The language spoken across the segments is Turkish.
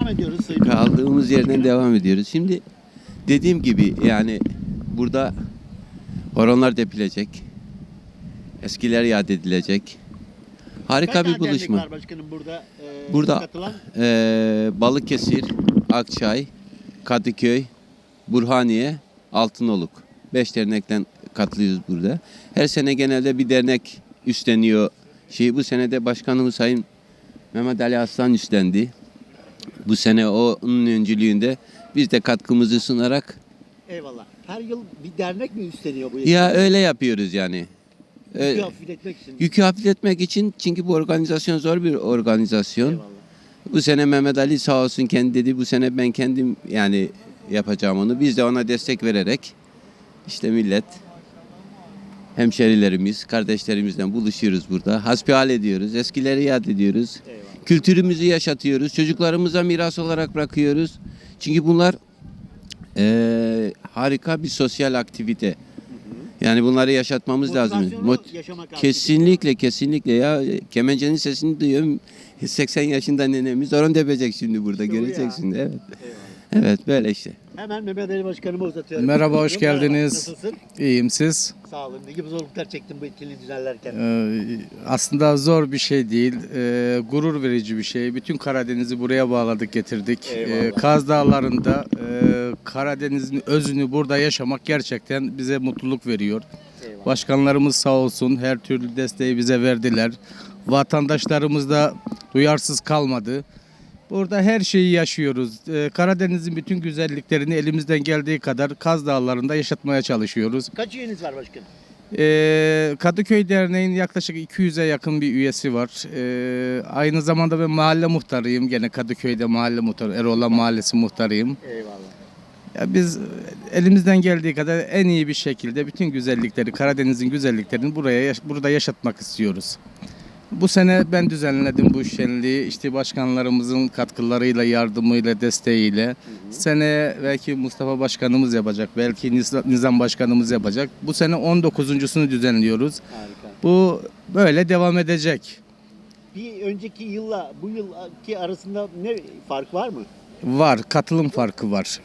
Devam ediyoruz Sayın Kaldığımız yerden devam ediyoruz. Şimdi dediğim gibi yani burada horonlar depilecek. Eskiler yad edilecek. Harika Kaç bir buluşma. var başkanım burada? e, Burada katılan? eee Balıkesir, Akçay, Kadıköy, Burhaniye, Altınoluk. Beş dernekten katılıyoruz burada. Her sene genelde bir dernek üstleniyor. Şey, bu sene de başkanımız Sayın Mehmet Ali Aslan üstlendi. Bu sene onun öncülüğünde biz de katkımızı sunarak Eyvallah. Her yıl bir dernek mi üstleniyor bu ya öyle yapıyoruz yani. Yükü Öyle- hafifletmek için. Yükü hafifletmek için çünkü bu organizasyon zor bir organizasyon. Eyvallah. Bu sene Mehmet Ali sağ olsun kendi dedi bu sene ben kendim yani yapacağım onu. Biz de ona destek vererek işte millet hemşerilerimiz, kardeşlerimizden buluşuyoruz burada. Hasbihal ediyoruz, eskileri yad ediyoruz. Eyvallah. Kültürümüzü yaşatıyoruz, çocuklarımıza miras olarak bırakıyoruz. Çünkü bunlar eee, harika bir sosyal aktivite. Yani bunları yaşatmamız lazım. Mot- yaşamak lazım. Kesinlikle kesinlikle ya kemencenin sesini duyuyorum. 80 yaşında nenemiz horon tepecek şimdi burada İşte göreceksin. Evet. Eyvallah. Evet böyle işte. Hemen Mehmet Ali Başkanıma uzatıyorum. Merhaba, hoş Merhaba, geldiniz. Nasılsın? İyiyim siz. Sağ olun. Ne gibi zorluklar çektin bu etkinliği düzenlerken? Ee, aslında zor bir şey değil. Ee, gurur verici bir şey. Bütün Karadeniz'i buraya bağladık, getirdik. Eyvallah. Ee, Kaz Dağları'nda e, Karadeniz'in özünü burada yaşamak gerçekten bize mutluluk veriyor. Eyvallah. Başkanlarımız sağ olsun her türlü desteği bize verdiler. Vatandaşlarımız da duyarsız kalmadı. Burada her şeyi yaşıyoruz. Ee, Karadeniz'in bütün güzelliklerini elimizden geldiği kadar Kaz Dağları'nda yaşatmaya çalışıyoruz. Kaç üyeniz var başkanım? Ee, Kadıköy Derneği'nin yaklaşık 200'e yakın bir üyesi var. Ee, aynı zamanda ben mahalle muhtarıyım. Gene Kadıköy'de mahalle muhtarı, Eroğlan Mahallesi muhtarıyım. Eyvallah. Ya biz elimizden geldiği kadar en iyi bir şekilde bütün güzellikleri, Karadeniz'in güzelliklerini buraya burada yaşatmak istiyoruz. Bu sene ben düzenledim bu şenliği. İşte başkanlarımızın katkılarıyla, yardımıyla, desteğiyle. Sene belki Mustafa Başkanımız yapacak, belki Niz- Nizam Başkanımız yapacak. Bu sene 19.sunu düzenliyoruz. Harika. Bu böyle devam edecek. Bir önceki yılla bu yılki arasında ne fark var mı? Var, katılım farkı var.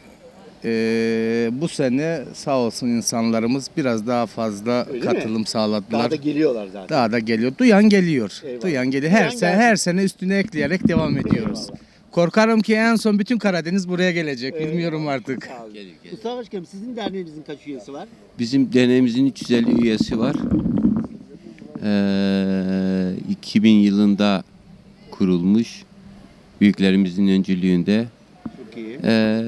Ee, bu sene sağ olsun insanlarımız biraz daha fazla Öyle mi? katılım sağladılar. Daha da geliyorlar zaten. Daha da geliyor. Duyan geliyor. Eyvallah. Duyan geliyor. Her Duyan sene gelsin. her sene üstüne ekleyerek devam ediyoruz. Eyvallah. Korkarım ki en son bütün Karadeniz buraya gelecek. Eyvallah. Bilmiyorum artık. Sağ olun. Gelir, gelir. Mustafa Başkanım sizin derneğinizin kaç üyesi var? Bizim derneğimizin 350 üyesi var. Ee, 2000 yılında kurulmuş. Büyüklerimizin öncülüğünde. Çok iyi. Ee,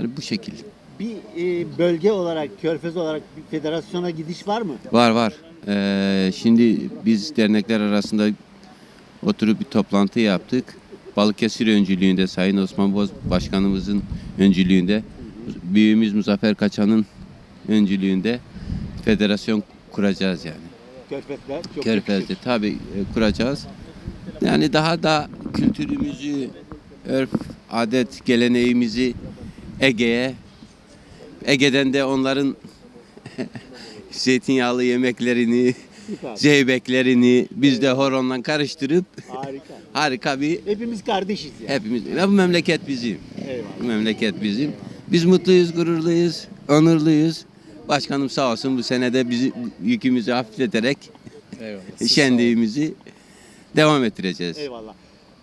yani bu şekil. Bir e, bölge olarak, körfez olarak bir federasyona gidiş var mı? Var var. Ee, şimdi biz dernekler arasında oturup bir toplantı yaptık. Balıkesir öncülüğünde Sayın Osman Boz Başkanımızın öncülüğünde büyüğümüz Muzaffer Kaçan'ın öncülüğünde federasyon kuracağız yani. Körfezler çok Körfez'de tabii e, kuracağız. Yani daha da kültürümüzü, örf, adet, geleneğimizi Ege'ye, Ege'den de onların zeytinyağlı yemeklerini, zeybeklerini biz de horonla karıştırıp Harika. harika bir Hepimiz kardeşiz ya. hepimiz ve bu memleket bizim. Eyvallah. Bu memleket bizim. Biz mutluyuz, gururluyuz, onurluyuz. Başkanım sağ olsun bu senede bizi yükümüzü hafifleterek Eyvallah. şenliğimizi devam ettireceğiz. Eyvallah.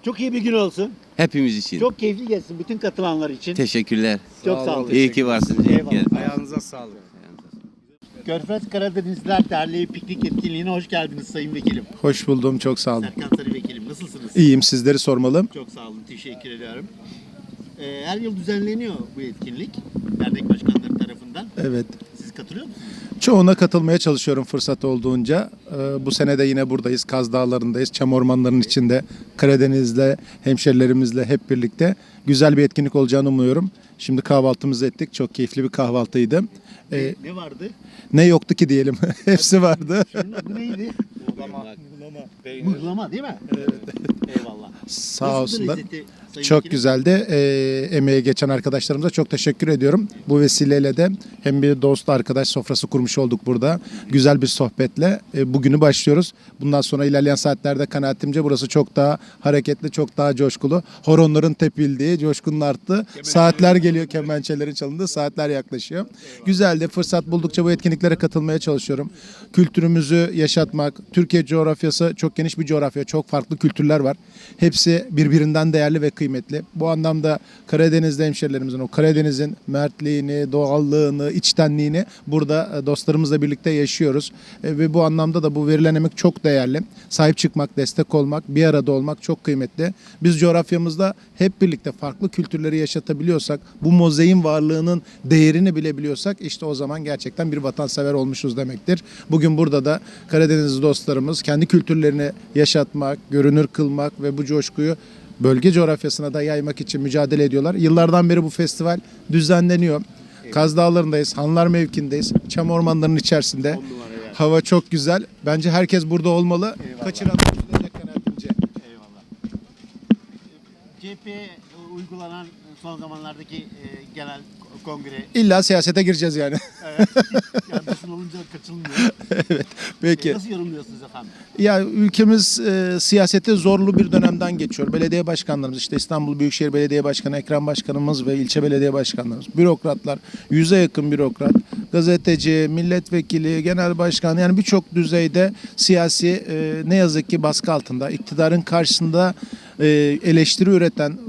Çok iyi bir gün olsun. Hepimiz için. Çok keyifli geçsin bütün katılanlar için. teşekkürler. Çok Sağ olun. İyi ki varsınız. iyi ki Eyvallah. geldiniz. Ayağınıza sağlık. Körfez Karadenizler Derneği piknik etkinliğine hoş geldiniz Sayın Vekilim. Hoş buldum, çok sağ olun. Serkan Sarı Vekilim nasılsınız? İyiyim, sizleri sormalı. Çok sağ olun, teşekkür ediyorum. Ee, her yıl düzenleniyor bu etkinlik dernek başkanları tarafından. Evet. Siz katılıyor musunuz? Çoğuna katılmaya çalışıyorum fırsat olduğunca. Ee, Bu sene de yine buradayız, Kaz Dağları'ndayız. Çam ormanlarının içinde Karadeniz'le, hemşerilerimizle hep birlikte güzel bir etkinlik olacağını umuyorum. Şimdi kahvaltımızı ettik. Çok keyifli bir kahvaltıydı. Ee, ne vardı? ne yoktu ki diyelim. Hepsi vardı. Şunun adı neydi? Mıhlama. Mıhlama değil mi? Evet. Eyvallah. Sağ Nasıldı olsunlar. lezzeti Sayın Çok Vekilim? güzeldi. Ee, emeğe geçen arkadaşlarımıza çok teşekkür ediyorum. Bu vesileyle de hem bir dost arkadaş sofrası kurmuş olduk burada. Güzel bir sohbetle e, bugünü başlıyoruz. Bundan sonra ilerleyen saatlerde kanaatimce burası çok daha hareketli, çok daha coşkulu. Horonların tepildiği, coşkunun arttığı. Saatler geliyor, kemençelerin çalındığı saatler yaklaşıyor. Güzeldi. Fırsat buldukça bu etkinliklere katılmaya çalışıyorum. Kültürümüzü yaşatmak, Türkiye coğrafyası çok geniş bir coğrafya. Çok farklı kültürler var. Hepsi birbirinden değerli ve kıymetli. Bu anlamda Karadeniz'de hemşerilerimizin o Karadeniz'in mertliğini, doğallığını, içtenliğini burada e, dostlarımızla birlikte yaşıyoruz. E, Ve bu anlamda da bu verilen emek çok değerli. Sahip çıkmak, destek olmak, bir arada olmak çok kıymetli. Biz coğrafyamızda hep birlikte farklı kültürleri yaşatabiliyorsak, bu mozaiğin varlığının değerini bilebiliyorsak işte o zaman gerçekten bir vatansever olmuşuz demektir. Bugün burada da Karadeniz dostlarımız kendi kültürlerini yaşatmak, görünür kılmak ve bu coşkuyu bölge coğrafyasına da yaymak için mücadele ediyorlar. Yıllardan beri bu festival düzenleniyor. Kaz Dağları'ndayız, Hanlar mevkindeyiz, çam ormanlarının içerisinde. Hava çok güzel. Bence herkes burada olmalı. Kaçıran üzülecek kanaatimce. Eyvallah. CHP uygulanan son zamanlardaki e, genel kongre İlla siyasete gireceğiz yani. evet, yani olunca kaçılmıyor. Peki. E, Nasıl yorumluyorsunuz efendim? Ya ülkemiz e, siyasete zorlu bir dönemden geçiyor. Belediye başkanlarımız işte İstanbul Büyükşehir Belediye Başkanı Ekrem Başkanımız ve ilçe belediye başkanlarımız, bürokratlar, yüze yakın bürokrat, gazeteci, milletvekili, genel başkan yani birçok düzeyde siyasi e, ne yazık ki baskı altında, iktidarın karşısında e, eleştiri üreten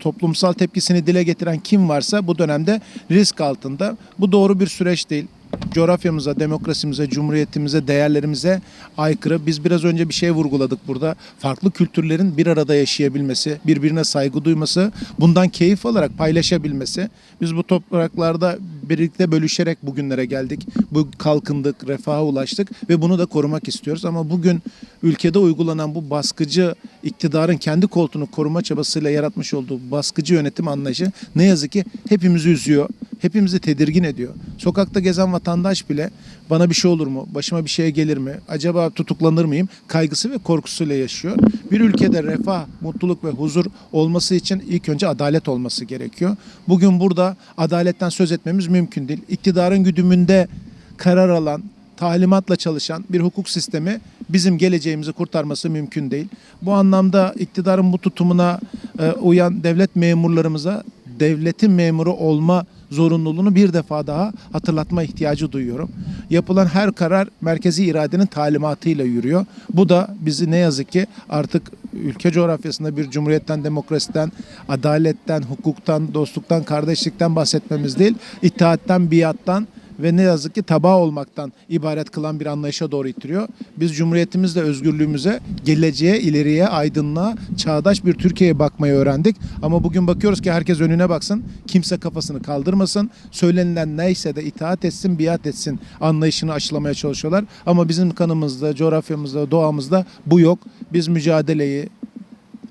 toplumsal tepkisini dile getiren kim varsa bu dönemde risk altında. Bu doğru bir süreç değil coğrafyamıza, demokrasimize, cumhuriyetimize, değerlerimize aykırı. Biz biraz önce bir şey vurguladık burada. Farklı kültürlerin bir arada yaşayabilmesi, birbirine saygı duyması, bundan keyif alarak paylaşabilmesi. Biz bu topraklarda birlikte bölüşerek bugünlere geldik. Bu kalkındık, refaha ulaştık ve bunu da korumak istiyoruz. Ama bugün ülkede uygulanan bu baskıcı iktidarın kendi koltuğunu koruma çabasıyla yaratmış olduğu baskıcı yönetim anlayışı ne yazık ki hepimizi üzüyor. Hepimizi tedirgin ediyor. Sokakta gezen vatandaş bile bana bir şey olur mu? Başıma bir şey gelir mi? Acaba tutuklanır mıyım? Kaygısı ve korkusuyla yaşıyor. Bir ülkede refah, mutluluk ve huzur olması için ilk önce adalet olması gerekiyor. Bugün burada adaletten söz etmemiz mümkün değil. İktidarın güdümünde karar alan, talimatla çalışan bir hukuk sistemi bizim geleceğimizi kurtarması mümkün değil. Bu anlamda iktidarın bu tutumuna e, uyan devlet memurlarımıza devletin memuru olma zorunluluğunu bir defa daha hatırlatma ihtiyacı duyuyorum. Yapılan her karar merkezi iradenin talimatıyla yürüyor. Bu da bizi ne yazık ki artık ülke coğrafyasında bir cumhuriyetten, demokrasiden, adaletten, hukuktan, dostluktan, kardeşlikten bahsetmemiz değil, itaatten, biattan ve ne yazık ki tabağı olmaktan ibaret kılan bir anlayışa doğru itiriyor. Biz cumhuriyetimizle özgürlüğümüze, geleceğe, ileriye, aydınlığa, çağdaş bir Türkiye'ye bakmayı öğrendik. Ama bugün bakıyoruz ki herkes önüne baksın, kimse kafasını kaldırmasın, söylenilen neyse de itaat etsin, biat etsin anlayışını aşılamaya çalışıyorlar. Ama bizim kanımızda, coğrafyamızda, doğamızda bu yok. Biz mücadeleyi,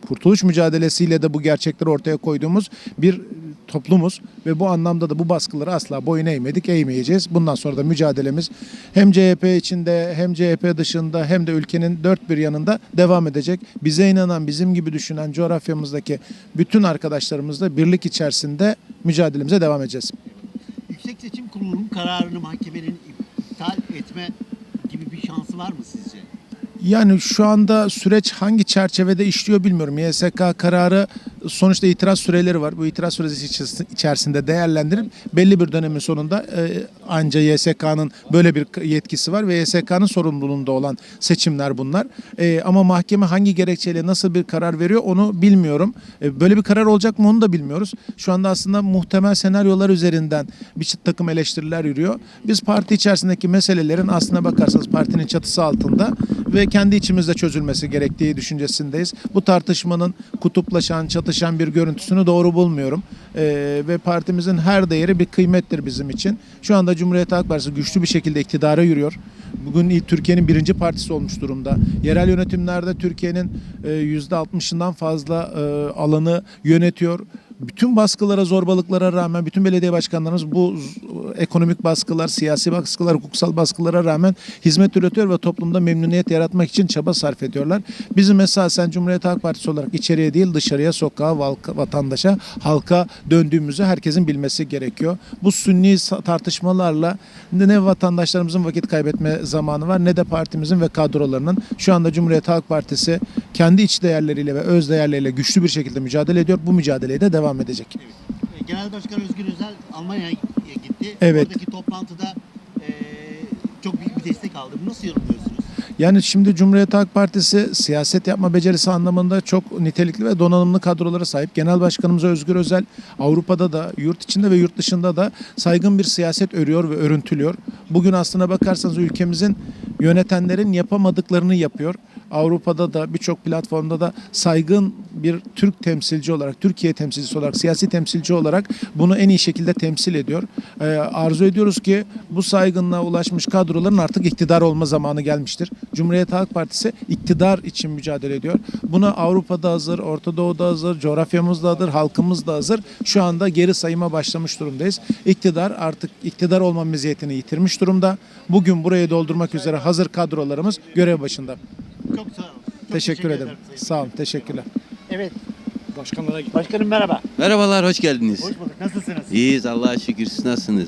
kurtuluş mücadelesiyle de bu gerçekleri ortaya koyduğumuz bir toplumuz ve bu anlamda da bu baskıları asla boyun eğmedik, eğmeyeceğiz. Bundan sonra da mücadelemiz hem CHP içinde hem CHP dışında hem de ülkenin dört bir yanında devam edecek. Bize inanan, bizim gibi düşünen coğrafyamızdaki bütün arkadaşlarımızla birlik içerisinde mücadelemize devam edeceğiz. Yüksek Seçim Kurulu'nun kararını mahkemenin iptal etme gibi bir şansı var mı sizce? Yani şu anda süreç hangi çerçevede işliyor bilmiyorum. YSK kararı sonuçta itiraz süreleri var. Bu itiraz süresi içeris- içerisinde değerlendirip belli bir dönemin sonunda e, anca YSK'nın böyle bir yetkisi var ve YSK'nın sorumluluğunda olan seçimler bunlar. E, ama mahkeme hangi gerekçeyle nasıl bir karar veriyor onu bilmiyorum. E, böyle bir karar olacak mı onu da bilmiyoruz. Şu anda aslında muhtemel senaryolar üzerinden bir takım eleştiriler yürüyor. Biz parti içerisindeki meselelerin aslına bakarsanız partinin çatısı altında ve kendi içimizde çözülmesi gerektiği düşüncesindeyiz. Bu tartışmanın kutuplaşan, çatışan bir görüntüsünü doğru bulmuyorum. Ee, ve partimizin her değeri bir kıymettir bizim için. Şu anda Cumhuriyet Halk Partisi güçlü bir şekilde iktidara yürüyor. Bugün Türkiye'nin birinci partisi olmuş durumda. Yerel yönetimlerde Türkiye'nin e, %60'ından fazla e, alanı yönetiyor. Bütün baskılara, zorbalıklara rağmen bütün belediye başkanlarımız bu ekonomik baskılar, siyasi baskılar, hukuksal baskılara rağmen hizmet üretiyor ve toplumda memnuniyet yaratmak için çaba sarf ediyorlar. Bizim esasen Cumhuriyet Halk Partisi olarak içeriye değil dışarıya, sokağa, vatandaşa, halka döndüğümüzü herkesin bilmesi gerekiyor. Bu sünni tartışmalarla ne vatandaşlarımızın vakit kaybetme zamanı var ne de partimizin ve kadrolarının şu anda Cumhuriyet Halk Partisi kendi iç değerleriyle ve öz değerleriyle güçlü bir şekilde mücadele ediyor. Bu mücadeleye de devam edecek. E, Genel Başkan Özgür Özel Almanya'ya gitti. Evet. Oradaki toplantıda e, çok büyük bir destek aldı. Bunu nasıl yorumluyorsunuz? Yani şimdi Cumhuriyet Halk Partisi siyaset yapma becerisi anlamında çok nitelikli ve donanımlı kadrolara sahip. Genel Başkanımız Özgür Özel Avrupa'da da, yurt içinde ve yurt dışında da saygın bir siyaset örüyor ve örüntülüyor. Bugün aslına bakarsanız ülkemizin yönetenlerin yapamadıklarını yapıyor. Avrupa'da da birçok platformda da saygın bir Türk temsilci olarak, Türkiye temsilcisi olarak, siyasi temsilci olarak bunu en iyi şekilde temsil ediyor. Ee, arzu ediyoruz ki bu saygınlığa ulaşmış kadroların artık iktidar olma zamanı gelmiştir. Cumhuriyet Halk Partisi iktidar için mücadele ediyor. Buna Avrupa'da hazır, Orta Doğu'da hazır, coğrafyamız da hazır, halkımız da hazır. Şu anda geri sayıma başlamış durumdayız. İktidar artık iktidar olma meziyetini yitirmiş durumda. Bugün burayı doldurmak üzere hazır kadrolarımız görev başında. Çok sağ olun. Çok teşekkür, ederim. Sayın Sağ olun, teşekkürler. Evet. Başkanım merhaba. Merhabalar, hoş geldiniz. Hoş bulduk. Nasılsınız? İyiyiz Allah'a şükür. Siz nasılsınız?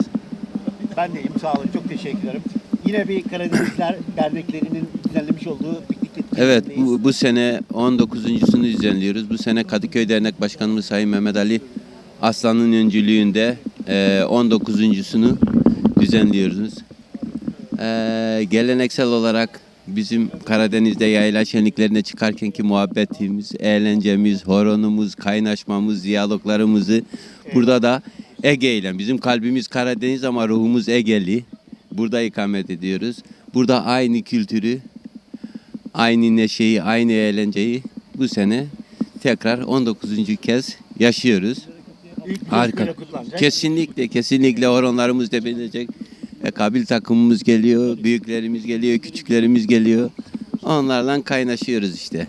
Ben de iyiyim. Sağ olun. Çok teşekkür ederim. Yine bir Karadenizler derneklerinin düzenlemiş olduğu piknik Evet, bu, bu sene 19.sunu düzenliyoruz. Bu sene Kadıköy Dernek Başkanımız Sayın Mehmet Ali Aslan'ın öncülüğünde e, 19.sunu düzenliyoruz. E, geleneksel olarak bizim Karadeniz'de yayla şenliklerine çıkarkenki muhabbetimiz, eğlencemiz, horonumuz, kaynaşmamız, diyaloglarımızı burada da Ege ile bizim kalbimiz Karadeniz ama ruhumuz Egeli. Burada ikamet ediyoruz. Burada aynı kültürü, aynı neşeyi, aynı eğlenceyi bu sene tekrar 19. kez yaşıyoruz. Harika. Kesinlikle, kesinlikle horonlarımız debelecek. E, kabil takımımız geliyor, büyüklerimiz geliyor, küçüklerimiz geliyor. Onlarla kaynaşıyoruz işte.